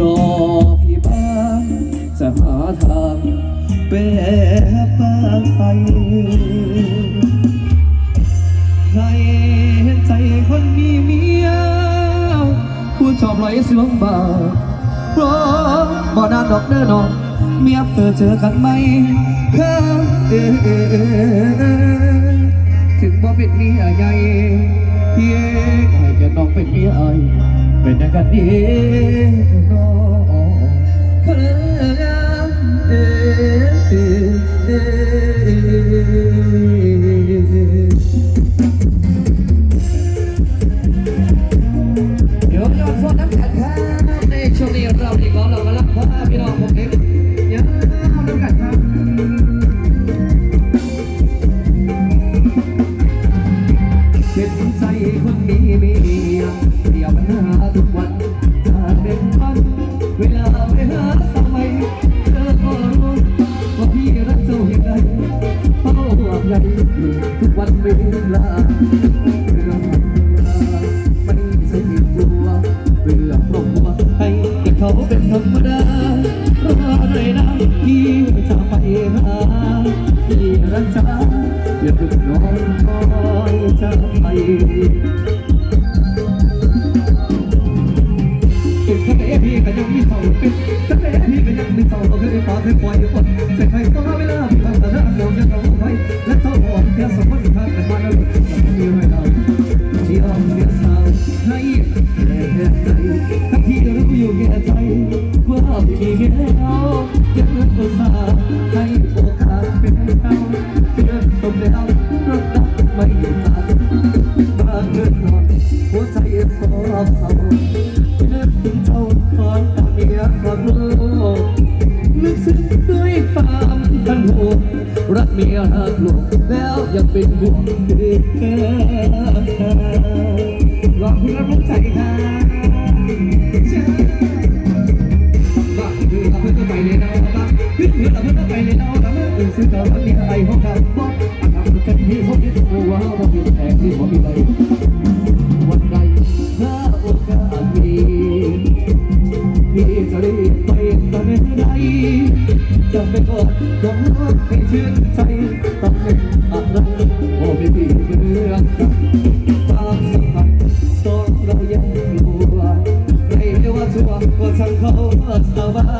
รอพี่บ้างจะหาทางเปรี้บไปให็ใจคนมีเมียผู้ชอบไหลเสียงบ่ารองบ่นานดอกเด้อน้องเมียเธอเจอกันไหมเฮ้ถึงบ่เป็นเมียใหญ่เย้ไอ้แกน้องเป็นเมียไอ เป็นอากันดีน้องเฮ้เอ้ยเอ้ยเอ้ยเดี๋ยวยอดโทษน้ำกันครับในช่วงนี้เราดีก็เรากำลังพาพี่น้องผมเองเดี๋ยวเอาน้ำกันครับเป็นใจคน เวลาเรื่องไม่ใช่กลัวเรื่องครอบครัวให้แต่เขาเป็นธรรมดารอหน่อยนะพี่จะไปหาพี่รักษาอย่าเพิ่งนอนคอยจะไปทะเลพี่ก็ยังมีเท่าเป็นทะเลพี่ก็ยังมีเท่าเคยฟ้าเคยปล่อยคนเสียใครก็เวลาพี่ฟังแต่ละเรายังเอาไว้และเท่าหอมแค่สมมติ แล้วยังรู้ตัวสาให้โอกาสเป็นเขาเชื่อตรงแล้วรักรักไม่ตัดมาเกินนอนหัวใจสอบเศร้านึกถึงเจ้าตอนตาเมียรักลูกลึกซึ้งด้วยความทันหัวรักเมียรักลูกแล้วยังเป็นห่วงเธอรอคุณรับรู้ใจค่ะ ซื้อเก่าแล้วมีอะไรของกันบ้าอาทำกันที่เขาคิดว่าเราอยู่แอบที่ผมมีอะไรวันใดถ้าโอกาสมีพี่จะรีบไปตอนไหนจะไปกอดยอมรับให้ชื่นใจตองเป็นอะไรโอ้ไม่พี่เรื่องกันความสัมพันธ์สองเรายังกลัวไม่ได้ว่าชั่วร์ว่าฉันเขาชาวบ้าน